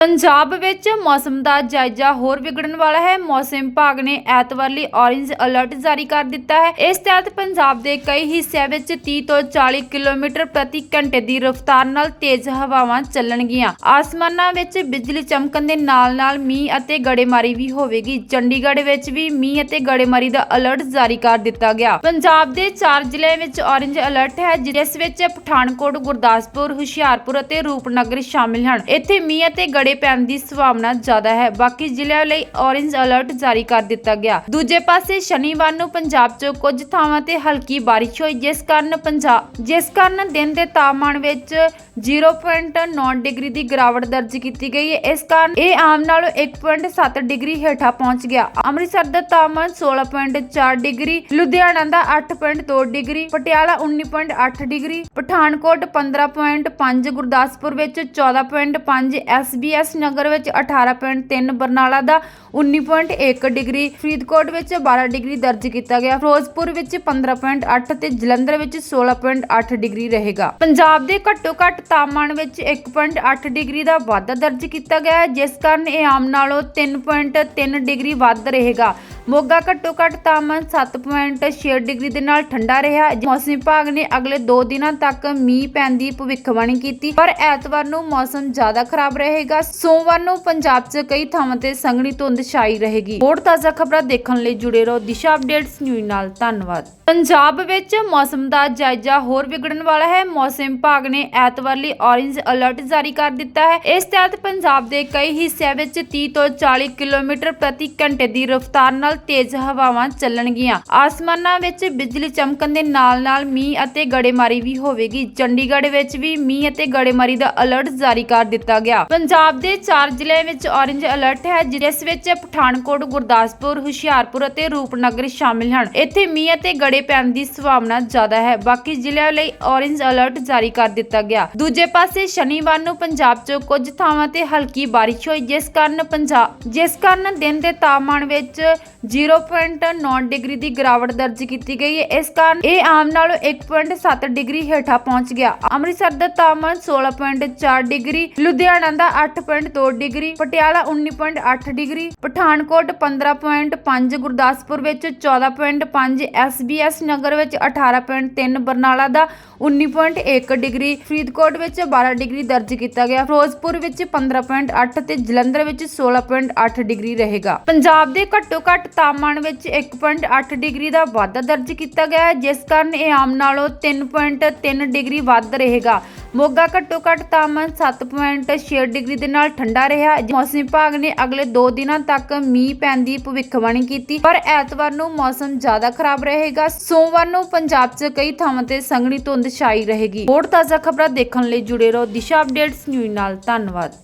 ਪੰਜਾਬ ਵਿੱਚ ਮੌਸਮ ਦਾ ਜਾਇਜ਼ਾ ਹੋਰ ਵਿਗੜਨ ਵਾਲਾ ਹੈ। ਮੌਸਮ ਵਿਭਾਗ ਨੇ ਐਤਵਾਰ ਲਈ ਔਰੇਂਜ ਅਲਰਟ ਜਾਰੀ ਕਰ ਦਿੱਤਾ ਹੈ। ਇਸ ਤਹਿਤ ਪੰਜਾਬ ਦੇ ਕਈ ਹਿੱਸਿਆਂ ਵਿੱਚ 30 ਤੋਂ 40 ਕਿਲੋਮੀਟਰ ਪ੍ਰਤੀ ਘੰਟੇ ਦੀ ਰਫ਼ਤਾਰ ਨਾਲ ਤੇਜ਼ ਹਵਾਵਾਂ ਚੱਲਣਗੀਆਂ। ਆਸਮਾਨਾਂ ਵਿੱਚ ਬਿਜਲੀ ਚਮਕਣ ਦੇ ਨਾਲ-ਨਾਲ ਮੀਂਹ ਅਤੇ ਗੜੇਮਾਰੀ ਵੀ ਹੋਵੇਗੀ। ਚੰਡੀਗੜ੍ਹ ਵਿੱਚ ਵੀ ਮੀਂਹ ਅਤੇ ਗੜੇਮਾਰੀ ਦਾ ਅਲਰਟ ਜਾਰੀ ਕਰ ਦਿੱਤਾ ਗਿਆ। ਪੰਜਾਬ ਦੇ 4 ਜ਼ਿਲ੍ਹਿਆਂ ਵਿੱਚ ਔਰੇਂਜ ਅਲਰਟ ਹੈ, ਜਿਸ ਵਿੱਚ ਪਠਾਨਕੋਟ, ਗੁਰਦਾਸਪੁਰ, ਹੁਸ਼ਿਆਰਪੁਰ ਅਤੇ ਰੂਪਨਗਰ ਸ਼ਾਮਿਲ ਹਨ। ਇੱਥੇ ਮੀਂਹ ਅਤੇ ਗੜੇ ਪੈਣ ਦੀ ਸੰਭਾਵਨਾ ਜ਼ਿਆਦਾ ਹੈ। ਬਾਕੀ ਜ਼ਿਲ੍ਹਿਆਂ ਲਈ ਔਰੇਂਜ ਅਲਰਟ ਜਾਰੀ ਕਰ ਦਿੱਤਾ ਗਿਆ। ਦੂਜੇ ਪਾਸੇ ਸ਼ਨੀਵਾਰ ਨੂੰ ਪੰਜਾਬ 'ਚ ਕੁਝ ਥਾਵਾਂ ਤੇ ਹਲਕੀ ਬਾਰਿਸ਼ ਹੋਈ। ਜਿਸ ਕਾਰਨ ਪੰਜਾਬ ਜਿਸ ਕਾਰਨ ਦਿਨ ਦੇ ਤਾਪਮਾਨ ਵਿੱਚ 0.9 ਡਿਗਰੀ ਦੀ ਗਿਰਾਵਟ ਦਰਜ ਕੀਤੀ ਗਈ ਹੈ। ਇਸ ਕਾਰਨ ਇਹ ਆਮ ਨਾਲੋਂ 1.7 ਡਿਗਰੀ ਹੇਠਾਂ ਪਹੁੰਚ ਗਿਆ। ਅੰਮ੍ਰਿਤਸਰ ਦਾ ਤਾਪਮਾਨ 16.4 ਡਿਗਰੀ, ਲੁਧਿਆਣਾ ਦਾ 8.2 ਡਿਗਰੀ, ਪਟਿਆਲਾ 19.8 ਡਿਗਰੀ, ਪਠਾਨਕੋਟ 15.5 ਗੁਰਦਾਸਪੁਰ ਵਿੱਚ 14.5 ਐਸਬੀਐਸ ਨਗਰ ਵਿੱਚ 18.3 ਬਰਨਾਲਾ ਦਾ 19.1 ਡਿਗਰੀ, ਫਰੀਦਕੋਟ ਵਿੱਚ 12 ਡਿਗਰੀ ਦਰਜ ਕੀਤਾ ਗਿਆ। ਫਿਰੋਜ਼ਪੁਰ ਵਿੱਚ 15.8 ਤੇ ਜਲੰਧਰ ਵਿੱਚ 16.8 ਡਿਗਰੀ ਰਹੇਗਾ। ਪੰਜਾਬ ਦੇ ਘੱਟੋ ਘੱਟ ਤਾਪਮਾਨ ਵਿੱਚ 1.8 ਡਿਗਰੀ ਦਾ ਵਾਧਾ ਦਰਜ ਕੀਤਾ ਗਿਆ ਜਿਸ ਕਾਰਨ ਇਹ ਆਮ ਨਾਲੋਂ 3.3 ਡਿਗਰੀ ਵੱਧ ਰਹੇਗਾ। ਮੋਗਾ ਘੱਟੋ ਘੱਟ ਤਾਪਮਾਨ 7.6 ਡਿਗਰੀ ਦੇ ਨਾਲ ਠੰਡਾ ਰਿਹਾ। ਮੌਸਮ ਵਿਭਾਗ ਨੇ ਅਗਲੇ 2 ਦਿਨਾਂ ਤੱਕ ਮੀਂਹ ਪੈਣ ਦੀ ਭਵਿੱਖਬਾਣੀ ਕੀਤੀ, ਪਰ ਐਤਵਾਰ ਨੂੰ ਮੌਸਮ ਜ਼ਿਆਦਾ ਖਰਾਬ ਰਹੇਗਾ। ਸੋਮਵਾਰ ਨੂੰ ਪੰਜਾਬ 'ਚ ਕਈ ਥਾਵਾਂ ਤੇ ਸੰਘਣੀ ਧੁੰਦ ਛਾਈ ਰਹੇਗੀ। ਹੋਰ ਤਾਜ਼ਾ ਖਬਰਾਂ ਦੇਖਣ ਲਈ ਜੁੜੇ ਰਹੋ ਦਿਸ਼ਾ ਅਪਡੇਟਸ ਨਿਊਜ਼ ਨਾਲ। ਧੰਨਵਾਦ। ਪੰਜਾਬ ਵਿੱਚ ਮੌਸਮ ਦਾ ਜਾਇਜ਼ਾ ਹੋਰ ਵਿਗੜਨ ਵਾਲਾ ਹੈ। ਮੌਸਮ ਵਿਭਾਗ ਨੇ ਐਤਵਾਰ ਲਈ ਔਰੇਂਜ ਅਲਰਟ ਜਾਰੀ ਕਰ ਦਿੱਤਾ ਹੈ। ਇਸ ਤਹਿਤ ਪੰਜਾਬ ਦੇ ਕਈ ਹਿੱਸਿਆਂ ਵਿੱਚ 30 ਤੋਂ 40 ਕਿਲੋਮੀਟਰ ਪ੍ਰਤੀ ਘੰਟੇ ਦੀ ਰਫ਼ਤਾਰ ਨਾਲ ਤੇਜ਼ ਹਵਾਵਾਂ ਚੱਲਣਗੀਆਂ। ਆਸਮਾਨਾਂ ਵਿੱਚ ਬਿਜਲੀ ਚਮਕਣ ਦੇ ਨਾਲ-ਨਾਲ ਮੀਂਹ ਅਤੇ ਗੜੇਮਾਰੀ ਵੀ ਹੋਵੇਗੀ। ਚੰਡੀਗੜ੍ਹ ਵਿੱਚ ਵੀ ਮੀਂਹ ਅਤੇ ਗੜੇਮਾਰੀ ਦਾ ਅਲਰਟ ਜਾਰੀ ਕਰ ਦਿੱਤਾ ਗਿਆ। ਪੰਜਾਬ ਦੇ 4 ਜ਼ਿਲ੍ਹਿਆਂ ਵਿੱਚ ਔਰੇਂਜ ਅਲਰਟ ਹੈ, ਜਿਸ ਵਿੱਚ ਪਠਾਨਕੋਟ, ਗੁਰਦਾਸਪੁਰ, ਹੁਸ਼ਿਆਰਪੁਰ ਅਤੇ ਰੂਪਨਗਰ ਸ਼ਾਮਿਲ ਹਨ। ਇੱਥੇ ਮੀਂਹ ਅਤੇ ਗੜੇ ਪੈਣ ਦੀ ਸੰਭਾਵਨਾ ਜ਼ਿਆਦਾ ਹੈ। ਬਾਕੀ ਜ਼ਿਲ੍ਹਿਆਂ ਲਈ ਔਰੇਂਜ ਅਲਰਟ ਜਾਰੀ ਕਰ ਦਿੱਤਾ ਗਿਆ। ਦੂਜੇ ਪਾਸੇ ਸ਼ਨੀਵਾਰ ਨੂੰ ਪੰਜਾਬ 'ਚ ਕੁਝ ਥਾਵਾਂ ਤੇ ਹਲਕੀ ਬਾਰਿਸ਼ ਹੋਈ, ਜਿਸ ਕਾਰਨ ਪੰਜਾਬ, ਜਿਸ ਕਾਰਨ ਦਿਨ ਦੇ ਤਾਪਮਾਨ ਵਿੱਚ 0.9 ਡਿਗਰੀ ਦੀ ਗਿਰਾਵਟ ਦਰਜ ਕੀਤੀ ਗਈ ਹੈ। ਇਸ ਕਾਰਨ ਇਹ ਆਮ ਨਾਲੋਂ 1.7 ਡਿਗਰੀ ਹੇਠਾਂ ਪਹੁੰਚ ਗਿਆ। ਅੰਮ੍ਰਿਤਸਰ ਦਾ ਤਾਪਮਾਨ 16.4 ਡਿਗਰੀ, ਲੁਧਿਆਣਾ ਦਾ 8.2 ਡਿਗਰੀ, ਪਟਿਆਲਾ 19.8 ਡਿਗਰੀ, ਪਠਾਨਕੋਟ 15.5 ਗੁਰਦਾਸਪੁਰ ਵਿੱਚ 14.5 ਐਸਬੀਐਸ ਨਗਰ ਵਿੱਚ 18.3 ਬਰਨਾਲਾ ਦਾ 19.1 ਡਿਗਰੀ, ਫਰੀਦਕੋਟ ਵਿੱਚ 12 ਡਿਗਰੀ ਦਰਜ ਕੀਤਾ ਗਿਆ। ਫਿਰੋਜ਼ਪੁਰ ਵਿੱਚ 15.8 ਤੇ ਜਲੰਧਰ ਵਿੱਚ 16.8 ਡਿਗਰੀ ਰਹੇਗਾ। ਪੰਜਾਬ ਦੇ ਘੱਟੋ ਘੱਟ ਤਾਪਮਾਨ ਵਿੱਚ 1.8 ਡਿਗਰੀ ਦਾ ਵਾਧਾ ਦਰਜ ਕੀਤਾ ਗਿਆ ਹੈ, ਜਿਸ ਕਾਰਨ ਇਹ ਆਮ ਨਾਲੋਂ 3.3 ਡਿਗਰੀ ਵੱਧ ਰਹੇਗਾ। ਮੋਗਾ ਘੱਟੋ ਘੱਟ ਤਾਪਮਾਨ 7.6 ਡਿਗਰੀ ਦੇ ਨਾਲ ਠੰਡਾ ਰਿਹਾ ਮੌਸਮ ਵਿਭਾਗ ਨੇ ਅਗਲੇ 2 ਦਿਨਾਂ ਤੱਕ ਮੀਂਹ ਪੈਣ ਦੀ ਭਵਿੱਖਬਾਣੀ ਕੀਤੀ, ਪਰ ਐਤਵਾਰ ਨੂੰ ਮੌਸਮ ਜ਼ਿਆਦਾ ਖਰਾਬ ਰਹੇਗਾ। ਸੋਮਵਾਰ ਨੂੰ ਪੰਜਾਬ 'ਚ ਕਈ ਥਾਵਾਂ ਤੇ ਸੰਘਣੀ ਧੁੰਦ ਛਾਈ ਰਹੇਗੀ। ਹੋਰ ਤਾਜ਼ਾ ਖਬਰਾਂ ਦੇਖਣ ਲਈ ਜੁੜੇ ਰਹੋ ਦਿਸ਼ਾ ਅਪਡੇਟਸ ਨਿਊਜ਼ ਨਾਲ। ਧੰਨਵਾਦ।